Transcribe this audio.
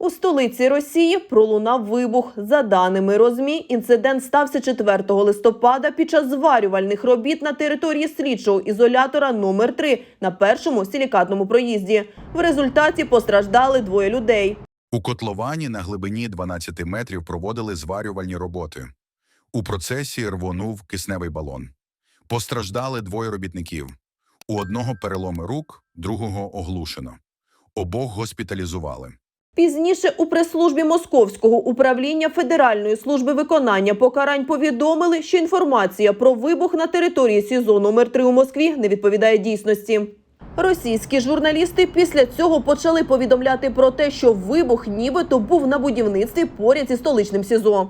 У столиці Росії пролунав вибух. За даними Розмі, інцидент стався 4 листопада під час зварювальних робіт на території слідчого ізолятора номер 3 на першому силікатному проїзді. В результаті постраждали двоє людей. У котловані на глибині 12 метрів проводили зварювальні роботи. У процесі рвонув кисневий балон. Постраждали двоє робітників. У одного переломи рук, другого оглушено. Обох госпіталізували. Пізніше у прес-службі Московського управління Федеральної служби виконання покарань повідомили, що інформація про вибух на території СІЗО номер 3 у Москві не відповідає дійсності. Російські журналісти після цього почали повідомляти про те, що вибух нібито був на будівництві поряд зі столичним СІЗО.